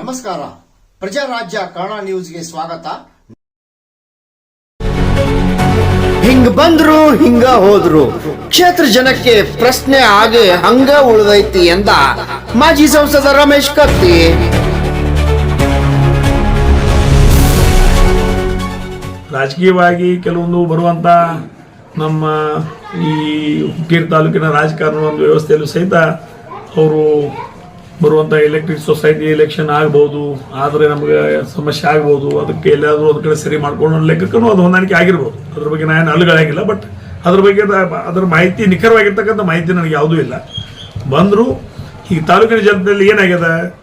ನಮಸ್ಕಾರ. ಪ್ರಜಾರಾಜ್ಯ ಕನ್ನಡ ನ್ಯೂಸ್ಗೆ ಸ್ವಾಗತ. ಹಿಂಗ್ ಬಂದ್ರು, ಹಿಂಗ ಹೋದ್ರು. ಕ್ಷೇತ್ರ ಜನಕ್ಕೆ ಪ್ರಶ್ನೆ ಆಗಿ ಹಂಗ ಉಳಿದೈತಿ ಎಂದ ಮಾಜಿ ಸಂಸದ ರಮೇಶ್ ಕತ್ತಿ. ರಾಜಕೀಯವಾಗಿ ಕೆಲವೊಂದು ಬರುವಂಥ ನಮ್ಮ ಈ ಹುಕ್ಕೇರಿ ತಾಲೂಕಿನ ರಾಜಕಾರಣ ಒಂದು ವ್ಯವಸ್ಥೆಯಲ್ಲೂ ಸಹಿತ ಅವರು ಬರುವಂಥ ಎಲೆಕ್ಟ್ರಿಕ್ ಸೊಸೈಟಿ ಎಲೆಕ್ಷನ್ ಆಗ್ಬೋದು, ಆದರೆ ನಮಗೆ ಸಮಸ್ಯೆ ಆಗ್ಬೋದು, ಅದಕ್ಕೆ ಎಲ್ಲಾದರೂ ಒಂದು ಕಡೆ ಸರಿ ಮಾಡ್ಕೊಂಡು ಲೆಕ್ಕಕ್ಕೂ ಅದು ಹೊಂದಾಣಿಕೆ ಆಗಿರ್ಬೋದು. ಅದ್ರ ಬಗ್ಗೆ ನಾನು ಅಲುಗಳಾಗಿಲ್ಲ ಬಟ್ ಅದ್ರ ಬಗ್ಗೆ ಅದ- ಅದರ ಮಾಹಿತಿ ನಿಖರವಾಗಿರ್ತಕ್ಕಂಥ ಮಾಹಿತಿ ನನಗೆ ಯಾವುದೂ ಇಲ್ಲ. ಬಂದ್ರು, ಈ ತಾಲೂಕಿನ ಜನತೆಯಲ್ಲಿ ಏನಾಗ್ಯದ?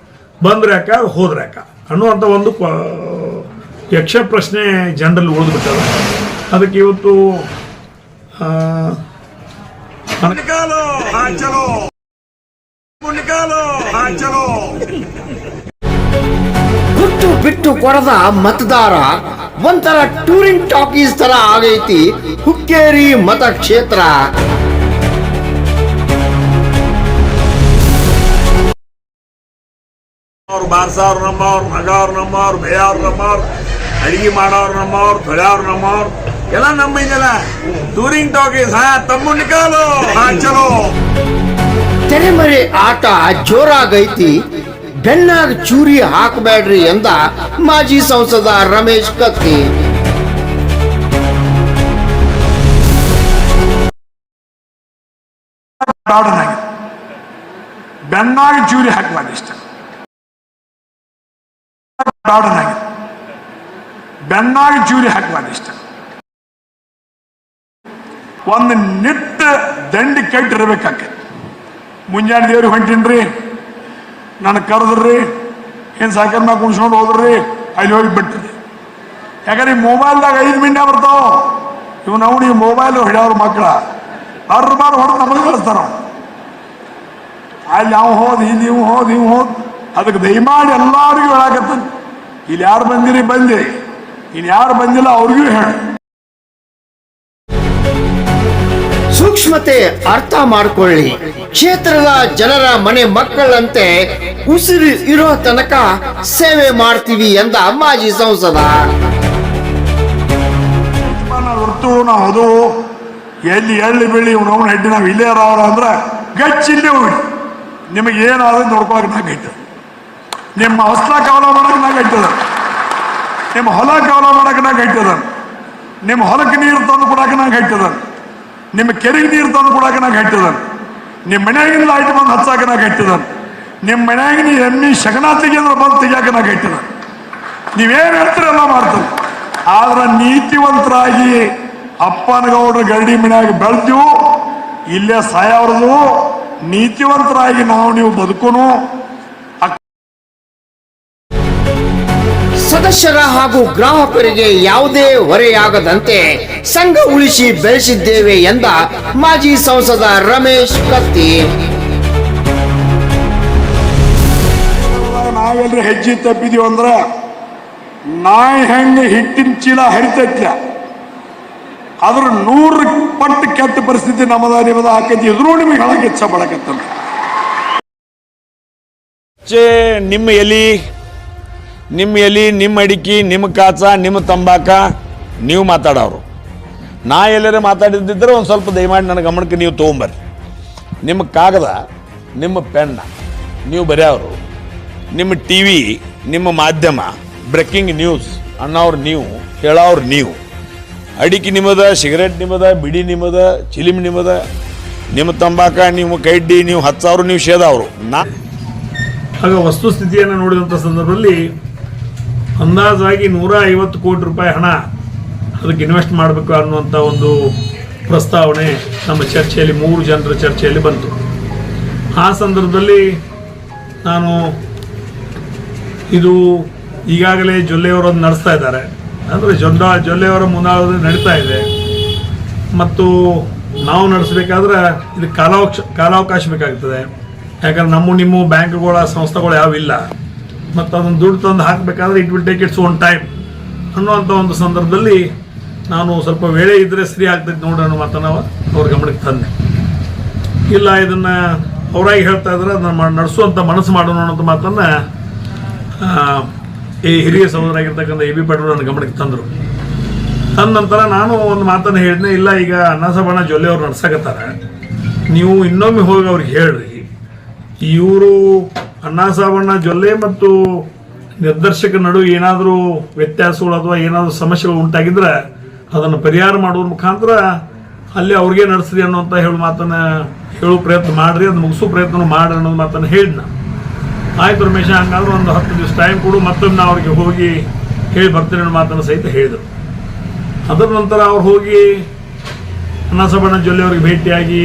ಬಂದ್ರೆ ಯಾಕ? ಹೋದ್ರೆ ಯಾಕ? ಅನ್ನುವಂಥ ಒಂದು ಯಕ್ಷ ಪ್ರಶ್ನೆ ಜನರಲ್ಲಿ ಉಳಿದ್ಬಿಟ್ಟಲ್ಲ ಅದಕ್ಕೆ ಇವತ್ತು ಗುಟ್ಟು ಬಿಟ್ಟು ಕೊಡದ ಮತದಾರ ಒಂಥರ ಟೂರಿಂಗ್ ಟಾಕೀಸ್ ತರ ಆಗೈತಿ. ಹುಕ್ಕೇರಿ ಮತಕ್ಷೇತ್ರ. ಅವ್ರು ಬಾರ್ಸವ್ರು ನಮ್ಮವ್ರು ಮಗವ್ರು ನಮ್ಮವ್ರು ಬೇಯವ್ರು ನಮ್ಮವ್ರು ಅಡಿಗೆ ಮಾಡೋರು ನಮ್ಮವ್ರು ತೊಳೆಯವ್ರು ನಮ್ಮವ್ರು. ಎಲ್ಲ ನಮ್ಮ ಇದೆಲ್ಲ ಟೂರಿಂಗ್ ಟಾಕೀಸ್ ಹಾ ತಮ್ಮ ನಿಕಾಲು ಹಾ ಚಲೋ. ತೆರೆಮರೆ ಆಟ ಜೋರಾಗೈತಿ ಬೆನ್ನಾಗ ಚೂರಿ ಹಾಕಬೇಡ್ರಿ ಎಂದ ಮಾಜಿ ಸಂಸದ ರಮೇಶ್ ಕತ್ತಿ. ಬೆನ್ನಾಗಿ ಚೂರಿ ಹಾಕಬಾರ್ದು ಇಷ್ಟ ಡಾಡನಾಗಿದೆ ಬೆನ್ನಾಗಿ ಜೂರಿ ಹಾಕಬಾರ್ದು ಇಷ್ಟ ಒಂದು ನಿಟ್ಟ ದಂಡಿ ಕಟ್ಟಿರ್ಬೇಕಾಕೈತಿ ಮುಂಜಾನೆ ದೇವ್ರಿಗೆ ಹೊಂಟೀನ್ರಿ ನಾನು ಕರೆದ್ರಿ, ಏನು ಸಾಕರ್ ಮ್ಯಾಗ ಕುಣ್ಸ್ಕೊಂಡು ಹೋದ್ರಿ, ಅಲ್ಲಿ ಹೋಗಿ ಬಿಟ್ಟಿರಿ ಯಾಕಂದ್ರೆ ಈ ಮೊಬೈಲ್ದಾಗ ಐದು ಮಿಂಡ ಬರ್ತಾವ. ಇವ್ ನಾವು ಈ ಮೊಬೈಲ್ ಹೊಡ್ಯಾವ್ರ ಮಕ್ಕಳ ಅರ್ರ ಬಾರ್ ಹೊಡೆದು ನಮಗೆ ಕಳಿಸ್ತಾರ ಅವ್ರು. ಅಲ್ಲಿ ಅವ್ ಹೋದ್ ಇವ್ ಹೋದ್ ಇವ್ ಹೋದ್. ಅದಕ್ಕೆ ದಯಮಾಡಿ ಎಲ್ಲರಿಗೂ ಹೇಳಾಕತ್ತ ಇಲ್ಲಿ ಯಾರು ಬಂದಿರಿ ಬಂದಿ. ಇನ್ನು ಯಾರು ಬಂದಿಲ್ಲ ಅವ್ರಿಗೂ ಹೇಳಿ. ಸೂಕ್ಷ್ಮತೆ ಅರ್ಥ ಮಾಡ್ಕೊಳ್ಳಿ. ಕ್ಷೇತ್ರದ ಜನರ ಮನೆ ಮಕ್ಕಳಂತೆ ಉಸಿರು ಇರೋ ತನಕ ಸೇವೆ ಮಾಡ್ತೀವಿ ಎಂದ ಮಾಜಿ ಸಂಸದ. ನಾವು ಹೊರ್ತು ನಾವು ಅದು ಎಲ್ಲಿ ಎಳ್ಳಿ ಬೆಳ್ಳಿ ನಾವು ಹೆಡ್ಡಿ ನಾವು ಇಲ್ಲೇ ಇರೋರ ಅಂದ್ರೆ ಗಚ್ಚಿ ಇಲ್ಲೇ ಹೋಗಿ ನಿಮಗೆ ಏನಾದ್ರೂ ನೋಡ್ಕೊಳಕ್ ನಾ ಗಟ್ಟ ನಿಮ್ಮ ಹೊಸ್ಲ ಕವಲ ಮಾಡಕ್ಕೆ ನಾ ನಿಮ್ಮ ಹೊಲ ಕವಲ ಮಾಡಕ್ಕೆ ನಾ ನಿಮ್ಮ ಹೊಲಕ್ಕೆ ನೀರು ತಂದು ಕೊಡಕ್ಕ ನಾ ಗಟ್ಟದ ನಿಮ್ಮ ಕೆರೆಗೆ ನೀರು ತಂದು ಕೊಡಕ್ಕೆ ನಾ ಗಟ್ಟದ ನಿಮ್ಮ ಮನ್ಯಾಗಿನ ಲೈಟ್ ಬಂದು ಹಚ್ಚಾಕ ನಾ ಗಟ್ಟದ ನಿಮ್ಮ ಮನ್ಯಾಗಿನ ಎಮ್ಮಿ ಶಗನ ತೆಗಿಯಂದ್ರೆ ಬಂದು ತೆಗಿಯಾಕ ನಾ ಗಟ್ಟದ ನೀವೇನು ಹೇಳ್ತೀರಲ್ಲ ಮಾಡ್ತಾರೆ. ಆದ್ರೆ ನೀತಿವಂತರಾಗಿ ಅಪ್ಪನಗೌಡ್ರ ಗರಡಿ ಮನ್ಯಾಗ ಬೆಳೆದು ಇಲ್ಲೇ ಸಾಯವ್ರದು ನೀತಿವಂತರಾಗಿ ನಾವು ನೀವು ಬದುಕುನು ಸದಸ್ಯರ ಹಾಗೂ ಗ್ರಾಹಕರಿಗೆ ಯಾವುದೇ ಹೊರೆಯಾಗದಂತೆ ಸಂಘ ಉಳಿಸಿ ಬೆಳೆಸಿದ್ದೇವೆ ಎಂದ ಮಾಜಿ ಸಂಸದ ರಮೇಶ್ ಕತ್ತಿ. ನಾವೆಲ್ಲರೂ ಹೆಜ್ಜೆ ತಪ್ಪಿದೀವಿ ಅಂದ್ರ ನಾಯಿ ಹೆಂಗೆ ಹಿಟ್ಟಿನ ಚೀಲ ಹರಿತೈತ್ಲ? ಅದ್ರ ನೂರು ಪಟ್ಟು ಕೆಟ್ಟ ಪರಿಸ್ಥಿತಿ ನಮ್ಮದ ನಿಮ್ಮದ ಹಾಕೈತಿ ಇದ್ರೂ ನಿಮಗೆ ಹೇಳಕ್ಕೆ ಇಚ್ಛೆ ಪಡಕತ್ತಲ್ಲ ನಿಮ್ಮ ಎಲಿ ನಿಮ್ಮ ಎಲಿ ನಿಮ್ಮ ಅಡಿಕೆ ನಿಮ್ಮ ಕಾಚ ನಿಮ್ಮ ತಂಬಾಕ, ನೀವು ಮಾತಾಡೋರು. ನಾ ಎಲ್ಲರೂ ಮಾತಾಡಿದ್ದಿದ್ರೆ ಒಂದು ಸ್ವಲ್ಪ ದಯಮಾಡಿ ನನ್ನ ಗಮನಕ್ಕೆ ನೀವು ತೊಗೊಂಬರ್ರಿ. ನಿಮ್ಮ ಕಾಗದ, ನಿಮ್ಮ ಪೆನ್ನ ನೀವು ಬರೆಯೋರು. ನಿಮ್ಮ ಟಿ ವಿ ನಿಮ್ಮ ಮಾಧ್ಯಮ, ಬ್ರೇಕಿಂಗ್ ನ್ಯೂಸ್, ಅನ್ನೋರು ನೀವು, ಹೇಳೋರು ನೀವು. ಅಡಿಕೆ ನಿಮ್ಮದ, ಸಿಗರೇಟ್ ನಿಮ್ಮದ, ಬಿಡಿ ನಿಮ್ಮದ, ಚಿಲಿಮ್ ನಿಮ್ಮದ, ನಿಮ್ಮ ತಂಬಾಕ, ನಿಮ್ಮ ಕೈಡ್ಡಿ, ನೀವು ಹತ್ತು ಸಾವಿರ ನೀವು ಸೇದವರು. ನಾ ಆಗ ವಸ್ತುಸ್ಥಿತಿಯನ್ನು ನೋಡಿದಂಥ ಸಂದರ್ಭದಲ್ಲಿ ಅಂದಾಜಾಗಿ ನೂರ ಐವತ್ತು ಕೋಟಿ ರೂಪಾಯಿ ಹಣ ಅದಕ್ಕೆ ಇನ್ವೆಸ್ಟ್ ಮಾಡಬೇಕು ಅನ್ನುವಂಥ ಒಂದು ಪ್ರಸ್ತಾವನೆ ನಮ್ಮ ಚರ್ಚೆಯಲ್ಲಿ, ಮೂರು ಜನರ ಚರ್ಚೆಯಲ್ಲಿ ಬಂತು. ಆ ಸಂದರ್ಭದಲ್ಲಿ ನಾನು ಇದು ಈಗಾಗಲೇ ಜೊಲ್ಲೆಯವರನ್ನು ನಡೆಸ್ತಾ ಇದ್ದಾರೆ. ಅಂದರೆ ಜೊಂಡ, ಜೊಲ್ಲೆಯವರ ಮುಂದಾಳೋದು ನಡೀತಾ ಇದೆ. ಮತ್ತು ನಾವು ನಡೆಸಬೇಕಾದ್ರೆ ಇದು ಕಾಲಾವಕಾಶ ಕಾಲಾವಕಾಶ ಬೇಕಾಗ್ತದೆ. ಯಾಕಂದ್ರೆ ನಮ್ಮ, ನಿಮ್ಮ ಬ್ಯಾಂಕ್ಗಳ ಸಂಸ್ಥೆಗಳು ಯಾವಿಲ್ಲ ಮತ್ತು ಅದನ್ನು ದುಡ್ಡು ತಂದು ಹಾಕಬೇಕಾದ್ರೆ it will take its own time ಅನ್ನುವಂಥ ಒಂದು ಸಂದರ್ಭದಲ್ಲಿ ನಾನು ಸ್ವಲ್ಪ ವೇಳೆ ಇದ್ದರೆ ಸರಿ ಆಗ್ತೈತೆ ನೋಡೋಣ ಅನ್ನೋ ನಾವು ಅವ್ರ ಗಮನಕ್ಕೆ ತಂದೆ. ಇಲ್ಲ, ಇದನ್ನು ಅವರಾಗಿ ಹೇಳ್ತಾ ಇದ್ರೆ ಅದನ್ನು ಮಾಡಿ ನಡೆಸುವಂತ ಮನಸ್ಸು ಮಾಡೋಣ ಅನ್ನೋದು ಮಾತನ್ನು ಈ ಹಿರಿಯ ಸಹೋದರಾಗಿರ್ತಕ್ಕಂಥ ಎ ಬಿ ಪಾಟೀಲ್ ನನ್ನ ಗಮನಕ್ಕೆ ತಂದರು. ತಂದ ನಂತರ ನಾನು ಒಂದು ಮಾತನ್ನು ಹೇಳಿದ್ನೆ, ಇಲ್ಲ, ಈಗ ಅನ್ನ ಸಬಣ ಜೊಲ್ಲೆ ಅವ್ರು ನಡ್ಸಕತ್ತಾರ. ನೀವು ಇನ್ನೊಮ್ಮೆ ಹೋಗಿ ಅವ್ರಿಗೆ ಹೇಳ್ರಿ. ಇವರು ಅಣ್ಣಾಸಾಬಣ್ಣ ಜೊಲ್ಲೆ ಮತ್ತು ನಿರ್ದೇಶಕ ನಡುವೆ ಏನಾದರೂ ವ್ಯತ್ಯಾಸಗಳು ಅಥವಾ ಏನಾದರೂ ಸಮಸ್ಯೆಗಳು ಉಂಟಾಗಿದ್ರೆ ಅದನ್ನು ಪರಿಹಾರ ಮಾಡುವ ಮುಖಾಂತರ ಅಲ್ಲಿ ಅವ್ರಿಗೆ ನಡೆಸ್ರಿ ಅನ್ನೋಂಥ ಹೇಳಿ ಮಾತನ್ನ ಹೇಳೋ ಪ್ರಯತ್ನ ಮಾಡ್ರಿ, ಅದು ಮುಗಿಸೋ ಪ್ರಯತ್ನ ಮಾಡ್ರಿ ಅನ್ನೋದು ಮಾತನ್ನು ಹೇಳಿದ್ನ ಆಯ್ತು ರಮೇಶ, ಹಂಗಾದ್ರೆ ಒಂದು ಹತ್ತು ದಿವಸ ಟೈಮ್ ಕೊಡು, ಮತ್ತೊಮ್ಮೆ ನಾ ಅವ್ರಿಗೆ ಹೋಗಿ ಹೇಳಿ ಬರ್ತೀನಿ ಅನ್ನೋ ಮಾತನ್ನು ಸಹಿತ ಹೇಳಿದರು. ಅದರ ನಂತರ ಅವ್ರು ಹೋಗಿ ಅನ್ನಸಬಣ್ಣ ಜೊಲ್ಲೆ ಅವ್ರಿಗೆ ಭೇಟಿಯಾಗಿ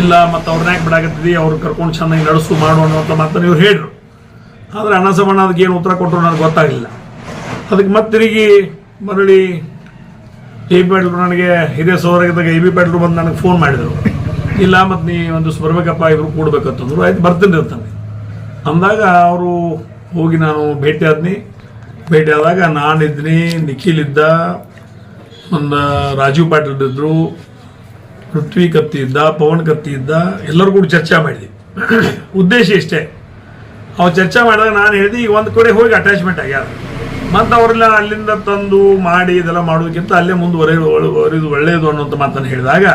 ಇಲ್ಲ, ಮತ್ತು ಅವ್ರನ್ನ ಯಾಕೆ ಬಿಡಾಕತ್ತಿದ್ವಿ ಅವ್ರು ಕರ್ಕೊಂಡು ಚೆನ್ನಾಗಿ ನಡೆಸು, ಮಾಡು ಅಂತ ಮಾತನ್ನು ಇವ್ರು ಹೇಳಿದ್ರು ಆದರೆ ಅನಸಮಣ್ಣ ಅದಕ್ಕೆ ಏನು ಉತ್ತರ ಕೊಟ್ಟರು ನನಗೆ ಗೊತ್ತಾಗಲಿಲ್ಲ. ಅದಕ್ಕೆ ಮತ್ತೆ ತಿರುಗಿ ಮರಳಿ ಎ ಬಿ ಪಾಟೀಲ್ ನನಗೆ ಹಿರಿಯ ಸೋದರಾಗಿದ್ದಾಗ ಎ ಬಿ ಪಾಟೀಲ್ ಬಂದು ನನಗೆ ಫೋನ್ ಮಾಡಿದರು. ಇಲ್ಲ, ಮತ್ತು ನೀ ಒಂದು ಬರಬೇಕಪ್ಪ ಇವರು ಕೂಡಬೇಕಂತಂದ್ರು. ಆಯ್ತು, ಬರ್ತೀನಿ ಅಂತಾನೆ. ಅಂದಾಗ ಅವರು ಹೋಗಿ ನಾನು ಭೇಟಿ ಆದ್ನಿ. ಭೇಟಿ ಆದಾಗ ನಾನಿದ್ನಿ, ನಿಖಿಲ್ ಇದ್ದ, ಒಂದು ರಾಜೀವ್ ಪಾಟೀಲ್ ಇದ್ರು. ಪೃಥ್ವಿ ಕತ್ತಿ ಇದ್ದ ಪವನ್ ಕತ್ತಿ ಇದ್ದ ಎಲ್ಲರೂ ಕೂಡ ಚರ್ಚೆ ಮಾಡಿದ್ವಿ. ಉದ್ದೇಶ ಇಷ್ಟೇ. ಅವ್ರು ಚರ್ಚೆ ಮಾಡಿದಾಗ ನಾನು ಹೇಳಿದೆ ಈಗ ಒಂದು ಕಡೆ ಹೋಗಿ ಅಟ್ಯಾಚ್ಮೆಂಟ್ ಆಗ್ಯಾರ ಮತ್ತು ಅವರೆಲ್ಲ ಅಲ್ಲಿಂದ ತಂದು ಮಾಡಿ ಇದೆಲ್ಲ ಮಾಡೋದಕ್ಕಿಂತ ಅಲ್ಲೇ ಮುಂದುವರೆಯೋದು ಒಳ್ಳೆಯದು ಅನ್ನೋಂಥ ಮಾತನ್ನು ಹೇಳಿದಾಗ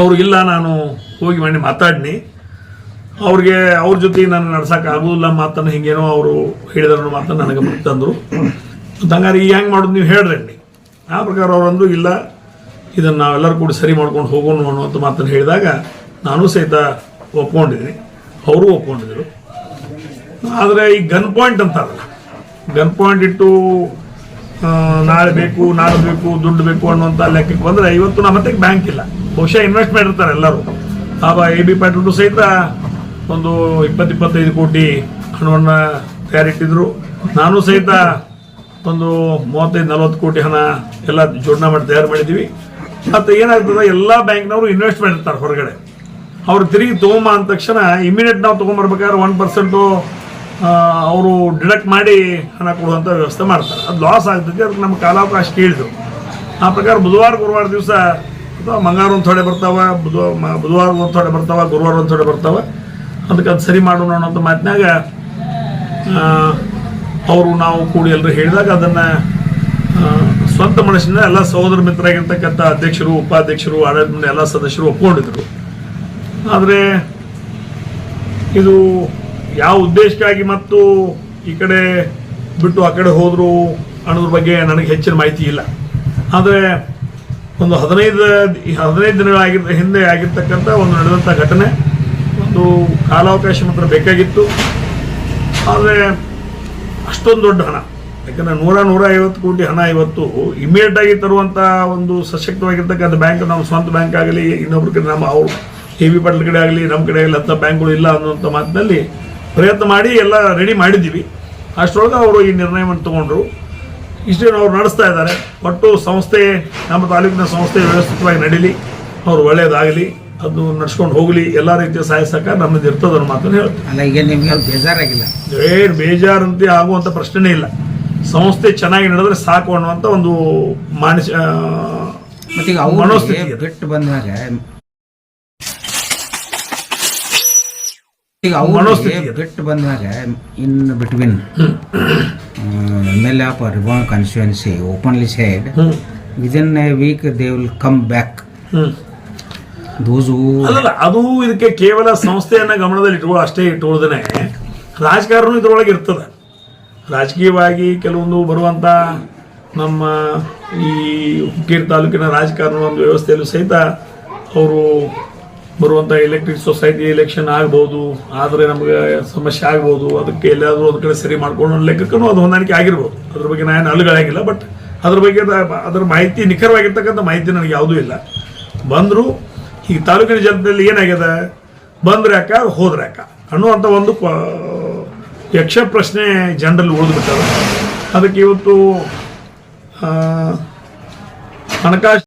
ಅವ್ರಿಗಿಲ್ಲ ನಾನು ಹೋಗಿ ಮಾಡಿ ಮಾತಾಡಿನಿ. ಅವ್ರಿಗೆ ಅವ್ರ ಜೊತೆ ನಾನು ನಡ್ಸೋಕೆ ಆಗೋದಿಲ್ಲ ಮಾತನ್ನು, ಹಿಂಗೇನೋ ಅವರು ಹೇಳಿದ್ರು ಮಾತನ್ನು ನನಗೆ ಮತ್ತು ಹಂಗಾರೆ ಈಗ ಹೆಂಗೆ ಮಾಡೋದು ನೀವು ಹೇಳ್ರಿ ಆ ಪ್ರಕಾರ ಅವರಂದು ಇಲ್ಲ ಇದನ್ನು ನಾವೆಲ್ಲರೂ ಕೂಡ ಸರಿ ಮಾಡ್ಕೊಂಡು ಹೋಗೋಣ ಅನ್ನುವಂಥ ಮಾತನ್ನು ಹೇಳಿದಾಗ ನಾನು ಸಹಿತ ಒಪ್ಕೊಂಡಿದ್ದೀನಿ. ಅವರು ಒಪ್ಕೊಂಡಿದ್ರು. ಆದರೆ ಈ ಗನ್ ಪಾಯಿಂಟ್ ಅಂತಾರಲ್ಲ ಗನ್ ಪಾಯಿಂಟ್ ಇಟ್ಟು ನಾಳೆ ಬೇಕು ನಾಳೆ ಬೇಕು, ದುಡ್ಡು ಬೇಕು ಅನ್ನುವಂಥ ಲೆಕ್ಕಕ್ಕೆ ಬಂದರೆ ಇವತ್ತು ನಮ್ಮ ಹತ್ತಿರ ಬ್ಯಾಂಕ್ ಇಲ್ಲ. ಬಹುಶಃ ಇನ್ವೆಸ್ಟ್ ಮಾಡಿರ್ತಾರೆ ಎಲ್ಲರೂ. ಆಗ ಎ ಬಿ ಪಾಟೀಲ್ ಸಹಿತ ಒಂದು ಇಪ್ಪತ್ತು ಇಪ್ಪತ್ತೈದು ಕೋಟಿ ಹಣವನ್ನು ತಯಾರಿಟ್ಟಿದ್ರು. ನಾನು ಸಹಿತ ಒಂದು ಮೂವತ್ತೈದು ನಲವತ್ತು ಕೋಟಿ ಹಣ ಎಲ್ಲ ಜೋಡಣೆ ಮಾಡಿ ತಯಾರು ಮಾಡಿದ್ದೀವಿ. ಮತ್ತು ಏನಾಗ್ತದೆ, ಎಲ್ಲ ಬ್ಯಾಂಕ್ನವರು ಇನ್ವೆಸ್ಟ್ಮೆಂಟ್ ಇರ್ತಾರೆ ಹೊರಗಡೆ. ಅವ್ರು ತಿರುಗಿ ತೊಗೊಂಬ ಅಂದ ತಕ್ಷಣ ಇಮಿಡಿಯೇಟ್ ನಾವು ತೊಗೊಂಬರ್ಬೇಕಾದ್ರೆ ಒನ್ ಪರ್ಸೆಂಟು ಅವರು ಡಿಡಕ್ಟ್ ಮಾಡಿ ಹಣ ಕೊಡುವಂಥ ವ್ಯವಸ್ಥೆ ಮಾಡ್ತಾರೆ. ಅದು ಲಾಸ್ ಆಗ್ತದೆ ಅದಕ್ಕೆ ನಮ್ಮ ಕಾಲಾವಕಾಶ ಕೇಳಿದ್ರು. ಆ ಪ್ರಕಾರ ಬುಧವಾರ, ಗುರುವಾರ ದಿವಸ ಅಥವಾ ಮಂಗಾರ ಒಂದು ಥೋಡೆ ಬರ್ತಾವ, ಬುಧವಾರ ಬುಧವಾರ ಒಂದು ಥೋಡೆ ಬರ್ತಾವ, ಗುರುವಾರ ಒಂದು ಥೋಡೆ ಬರ್ತಾವ, ಅದಕ್ಕೆ ಅದು ಸರಿ ಮಾಡೋಣ ಅನ್ನೋಂಥ ಮಾತಿನಾಗ ಅವರು ನಾವು ಕೂಡಿ ಎಲ್ಲರೂ ಹೇಳಿದಾಗ ಅದನ್ನು ಸ್ವಂತ ಮನಸ್ಸಿನ ಎಲ್ಲ ಸಹೋದರ ಮಿತ್ರರಾಗಿರ್ತಕ್ಕಂಥ ಅಧ್ಯಕ್ಷರು, ಉಪಾಧ್ಯಕ್ಷರು ಆಡಳಿತ ಮಂಡಳಿ ಎಲ್ಲ ಸದಸ್ಯರು ಒಪ್ಕೊಂಡಿದ್ರು. ಆದರೆ ಇದು ಯಾವ ಉದ್ದೇಶಕ್ಕಾಗಿ ಮತ್ತು ಈ ಕಡೆ ಬಿಟ್ಟು ಆ ಕಡೆ ಹೋದರು ಅನ್ನೋದ್ರ ಬಗ್ಗೆ ನನಗೆ ಹೆಚ್ಚಿನ ಮಾಹಿತಿ ಇಲ್ಲ. ಆದರೆ ಒಂದು ಹದಿನೈದು ಹದಿನೈದು ದಿನಗಳ ಹಿಂದೆ ಆಗಿರ್ತಕ್ಕಂಥ ಒಂದು ನಡೆದಂಥ ಘಟನೆ ಒಂದು ಕಾಲಾವಕಾಶ ಮಾತ್ರ ಬೇಕಾಗಿತ್ತು. ಆದರೆ ಅಷ್ಟೊಂದು ದೊಡ್ಡ ಹಣ. ಯಾಕಂದ್ರೆ ನೂರ ನೂರ ಐವತ್ತು ಕೋಟಿ ಹಣ ಇವತ್ತು ಇಮಿಡಿಯೇಟ್ ಆಗಿ ತರುವಂಥ ಒಂದು ಸಶಕ್ತವಾಗಿರ್ತಕ್ಕಂಥ ಬ್ಯಾಂಕ್ ನಮ್ಮ ಸ್ವಂತ ಬ್ಯಾಂಕ್ ಆಗಲಿ ಇನ್ನೊಬ್ರ ಕಡೆ ನಮ್ಮ ಅವ್ರು ಎ ಬಿ ಪಾಟೀಲ್ ಕಡೆ ಆಗಲಿ ನಮ್ಮ ಕಡೆ ಆಗಲಿ ಅಂಥ ಬ್ಯಾಂಕ್ಗಳು ಇಲ್ಲ ಅನ್ನುವಂಥ ಮಾತಿನಲ್ಲಿ ಪ್ರಯತ್ನ ಮಾಡಿ ಎಲ್ಲ ರೆಡಿ ಮಾಡಿದ್ದೀವಿ. ಅಷ್ಟರೊಳಗೆ ಅವರು ಈ ನಿರ್ಣಯವನ್ನು ತಗೊಂಡ್ರು. ಇಷ್ಟೇನು ಅವ್ರು ನಡೆಸ್ತಾ ಇದ್ದಾರೆ. ಒಟ್ಟು ಸಂಸ್ಥೆ ನಮ್ಮ ತಾಲೂಕಿನ ಸಂಸ್ಥೆ ವ್ಯವಸ್ಥಿತವಾಗಿ ನಡೀಲಿ ಅವ್ರು ಒಳ್ಳೆಯದಾಗಲಿ ಅದು ನಡ್ಸ್ಕೊಂಡು ಹೋಗಲಿ ಎಲ್ಲ ರೀತಿಯ ಸಹಾಯ ಸಹಕಾರ ನಮ್ಮದು ಇರ್ತದ ಅನ್ನೋ ಮಾತನ್ನು ಹೇಳ್ತೀನಿ. ಅಲ್ಲ ಈಗ ನಿಮ್ಗೆ ಬೇಜಾರಾಗಿಲ್ಲ? ಏನು ಬೇಜಾರಂತೆ ಆಗುವಂಥ ಪ್ರಶ್ನೆನೇ ಇಲ್ಲ. ಸಂಸ್ಥೆ ಚೆನ್ನಾಗಿ ನಡೆದ್ರೆ ಸಾಕು ಅನ್ನುವಂತ ಒಂದು ಮಾನಸ ಮತ್ತೀಗ ಮನೋಸ್ಥಿತಿ ಅವ್ರಿಗೆ. ಬಿಟ್ಟು ಬಂದಾಗ ಈಗ ಮನೋಸ್ಥಿತಿ ಅವ್ರಿಗೆ. ಬಿಟ್ಟು ಬಂದಾಗ in between M L of ರಿಬಾನ್ constituency openly side hmm within a week they will come back hmm ಅಲ್ಲ ಅಲ್ಲಲ್ಲ ಅದು ಇದಕ್ಕೆ ಕೇವಲ ಸಂಸ್ಥೆಯನ್ನ ಗಮನದಲ್ಲಿ ಇಟ್ಕೊಳ್ಳೋ ಅಷ್ಟೇ ಇಟ್ಕೊಳ್ಳೋದನೆ ರಾಜಕಾರಣ ಇದ್ರೊಳಗೆ ಇರ್ತದೆ ರಾಜಕೀಯವಾಗಿ ಕೆಲವೊಂದು ಬರುವಂತ ನಮ್ಮ ಈ ಹುಕ್ಕೇರಿ ತಾಲೂಕಿನ ರಾಜಕಾರಣ ಒಂದು ವ್ಯವಸ್ಥೆಯಲ್ಲೂ ಸಹಿತ ಅವರು ಬರುವಂಥ ಎಲೆಕ್ಟ್ರಿಕ್ ಸೊಸೈಟಿ ಎಲೆಕ್ಷನ್ ಆಗ್ಬೋದು, ಆದರೆ ನಮಗೆ ಸಮಸ್ಯೆ ಆಗ್ಬೋದು, ಅದಕ್ಕೆ ಎಲ್ಲಾದರೂ ಒಂದು ಕಡೆ ಸರಿ ಮಾಡ್ಕೊಂಡು ಲೆಕ್ಕಕ್ಕೂ ಅದು ಹೊಂದಾಣಿಕೆ ಆಗಿರ್ಬೋದು. ಅದ್ರ ಬಗ್ಗೆ ನಾನು ಅಲುಗಳಾಗಿಲ್ಲ ಬಟ್ ಅದ್ರ ಬಗ್ಗೆ ಅದರ ಮಾಹಿತಿ ನಿಖರವಾಗಿರ್ತಕ್ಕಂಥ ಮಾಹಿತಿ ನನಗೆ ಯಾವುದೂ ಇಲ್ಲ. ಬಂದರು, ಈ ತಾಲೂಕಿನ ಜನತೆಯಲ್ಲಿ ಏನಾಗ್ಯದ? ಬಂದ್ರೆ ಯಾಕ ಹೋದ್ರೆ ಯಾಕ ಅನ್ನುವಂಥ ಒಂದು ಯಕ್ಷ ಪ್ರಶ್ನೆ ಜನರಲ್ಲಿ ಉಳಿದ್ಬಿಟ್ಟಾರೆ ಅದಕ್ಕೆ ಇವತ್ತು ಹಣಕಾಸು